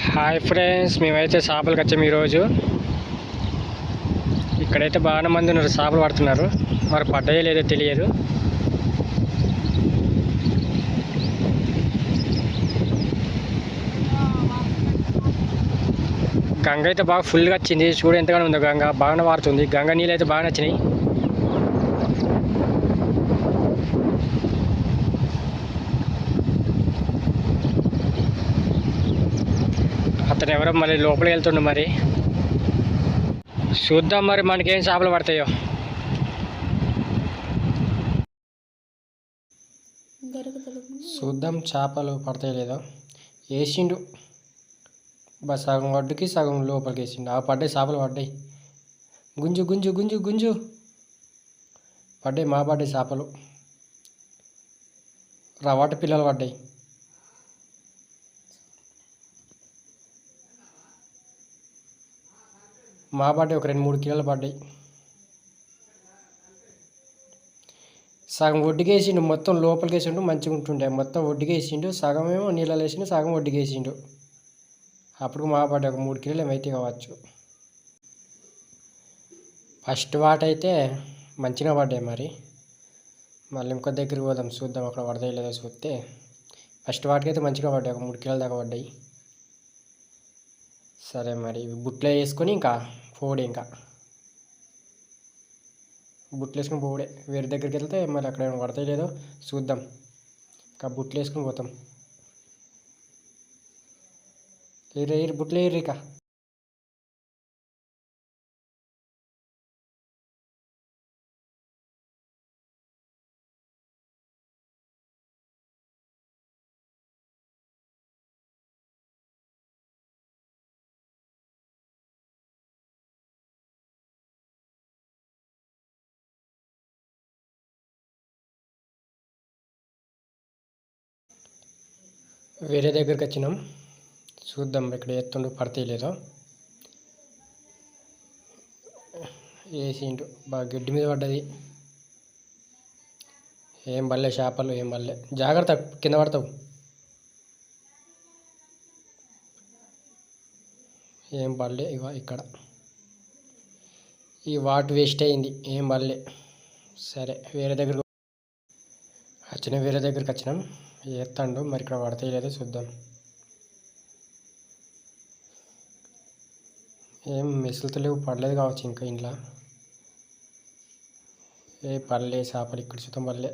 Hi friends మేమైతే చేపలకు వచ్చాము ఈరోజు. ఇక్కడైతే బాగానే మంది ఉన్నారు చేపలు పడుతున్నారు. మరి పడ్డాయో లేదో తెలియదు. గంగ అయితే బాగా ఫుల్గా వచ్చింది చూడు ఎంతగానో ఉందో గంగ. బాగానే వాడుతుంది గంగ నీళ్ళు అయితే బాగా నచ్చినాయి అతను ఎవరో మరి లోపలికి వెళ్తుండు మరి. చూద్దాం మరి మనకేం చేపలు పడతాయో. చూద్దాం చేపలు పడతాయో లేదో. వేసిండు. సగం ఒడ్డుకి సగం లోపలికి వేసిండు. ఆ పడ్డాయి చేపలు పడ్డాయి. గుంజు గుంజు గుంజు గుంజు. పడ్డాయి మా పడ్డాయి చేపలు. రవాట పిల్లలు పడ్డాయి. మా పడ్డాయి ఒక రెండు మూడు కిలోలు పడ్డాయి సగం ఒడ్డుకేసిండు మొత్తం లోపలికి వేసిండు మంచిగా ఉంటుండే. మొత్తం ఒడ్డుకేసిండు సగం ఏమో నీళ్ళలో వేసిండు సగం ఒడ్డుకేసిండు. అప్పుడు మా పడ్డ ఒక మూడు కిలోలు ఏమైతే కావచ్చు. ఫస్ట్ వాట అయితే మంచిగా పడ్డాయి మరి. మళ్ళీ ఇంకో దగ్గరికి పోదాం చూద్దాం అక్కడ పడతాయి లేదో చూస్తే. ఫస్ట్ వాటికి అయితే మంచిగా పడ్డాయి ఒక మూడు కిలోల దాకా పడ్డాయి. సరే మరి ఇవి బుట్లో వేసుకొని ఇంకా పోడే ఇంకా. బుట్లు వేసుకుని పోడే వేరే దగ్గరికి వెళ్తే మరి అక్కడ ఏమైనా పడతాయి లేదో చూద్దాం. ఇంకా బుట్లు వేసుకొని పోతాం. ఏరు ఏరు బుట్లు ఏరు వేరే దగ్గరికి వచ్చినాం. చూద్దాం ఇక్కడ ఎత్తుండు పడతాయి లేదో. వేసిండు బాగా గిడ్డి మీద పడ్డది. ఏం బల్లే చేపలు ఏం బల్లే జాగ్రత్త కింద పడతావు. ఏం బల్లే ఇగో ఇక్కడ. ఈ వాట్ వేస్ట్ అయింది ఏం బల్లే సరే వేరే దగ్గర వచ్చిన వేరే దగ్గరికి వచ్చినాం. ఎత్తండు మరి ఇక్కడ పడతాయి లేదో చూద్దాం. ఏం మిసులుతో లేవు పడలేదు కావచ్చు ఇంకా ఇంట్లో. ఏ పడలే చేపలు ఇక్కడ చూద్దాం పడలే.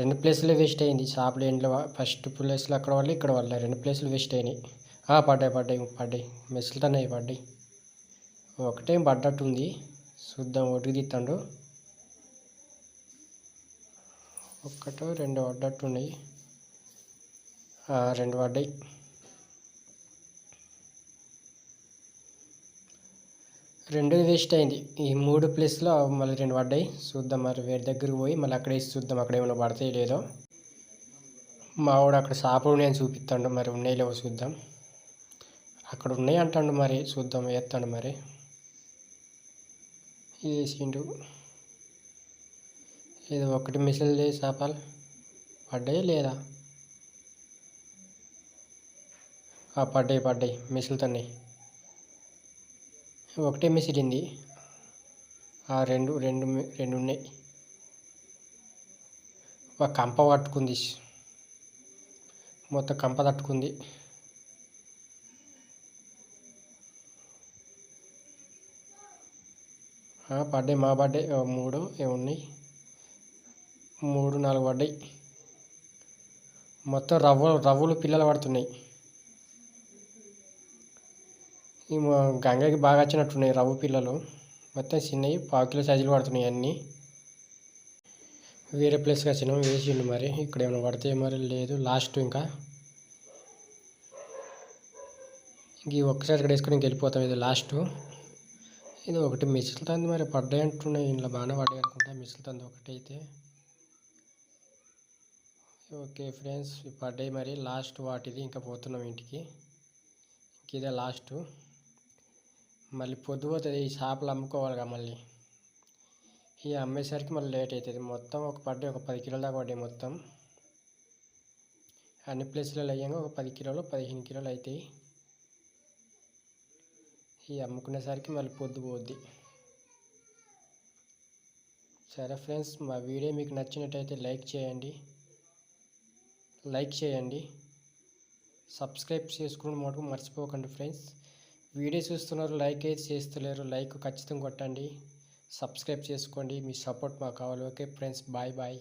రెండు ప్లేసులు వేస్ట్ అయింది చేపలు ఎండ్లో ఫస్ట్ ప్లేస్లో అక్కడ వాళ్ళు ఇక్కడ వల్ల రెండు ప్లేసులు వేస్ట్ అయినాయి. పడ్డాయి పడ్డాయి పడ్డాయి. మెసులుతున్నాయి పడ్డాయి. ఒకటే పడ్డట్టు ఉంది చూద్దాం ఒడికి తీస్తాడు ఒక్కటో రెండు పడ్డట్టు ఉన్నాయి రెండు పడ్డాయి. రెండు వేస్ట్ అయింది. ఈ మూడు ప్లేస్లో మళ్ళీ రెండు పడ్డాయి. చూద్దాం మరి వేరే దగ్గరికి పోయి మళ్ళీ అక్కడ వేసి చూద్దాం అక్కడ ఏమైనా పడతాయి లేదో. మావాడు అక్కడ చేపలు నేను చూపిస్తాడు మరి ఉన్నాయి లేవో చూద్దాం. అక్కడ ఉన్నాయి అంటాడు మరి చూద్దాం వేస్తాడు మరి. వేసిండు ఇది ఒకటి మిసిల్ చేసి చేపలు పడ్డాయి లేదా? ఆ, పడ్డాయి పడ్డాయి. మిసులుతున్నాయి ఒకటే మిసిలింది ఆ రెండు రెండు రెండు ఉన్నాయి. ఒక కంప పట్టుకుంది. మొత్తం కంప తట్టుకుంది. పడ్డాయి మా పడ్డాయి. మూడు ఏమున్నాయి మూడు నాలుగు పడ్డాయి. మొత్తం రవ్వ రవ్వలు పిల్లలు పడుతున్నాయి. ఈ గంగకి బాగా వచ్చినట్టున్నాయి రవ్వు పిల్లలు. మొత్తం చిన్నవి పావు కిలో సైజులు పడుతున్నాయి అన్నీ. వేరే ప్లేస్కి వచ్చినాం వేసిండు మరి. ఇక్కడ ఏమైనా పడితే మరి లేదు లాస్ట్ ఇంకా. ఇంక ఈ ఒక్కసారి ఇక్కడ వేసుకొని వెళ్ళిపోతాం ఇది లాస్ట్. ఇది ఒకటి మిసులుతుంది మరి పడ్డాయి అంటున్నాయి ఇంట్లో బాగానే పడ్డాయి అనుకుంటా మిసులుతుంది ఒకటి అయితే ఓకే ఫ్రెండ్స్ పడ్డాయి మరి. లాస్ట్ వాటిది ఇంకా పోతున్నాం ఇంటికి. ఇంక ఇదే లాస్ట్. మళ్ళీ పొద్దు పోతుంది ఈ చేపలు అమ్ముకోవాలిగా మళ్ళీ. ఈ అమ్మేసరికి మళ్ళీ లేట్ అవుతుంది మొత్తం ఒక పడ్డాయి ఒక పది కిలోల దాకా పడ్డాయి మొత్తం. అన్ని ప్లేస్లలో అయ్యాక ఒక పది కిలోలు పదిహేను కిలోలు అవుతాయి ఈ అమ్ముకునేసరికి మళ్ళీ పొద్దు పోద్ది. సరే ఫ్రెండ్స్ మా వీడియో మీకు నచ్చినట్టయితే లైక్ చేయండి. లైక్ చేయండి. సబ్స్క్రైబ్ చేసుకుని మటుకు మర్చిపోకండి ఫ్రెండ్స్. వీడియో చూస్తున్నారు లైక్ అయితే చేస్తలేరు. లైక్ ఖచ్చితంగా కొట్టండి. సబ్స్క్రైబ్ చేసుకోండి. మీ సపోర్ట్ మాకు కావాలి. Okay friends. Bye bye.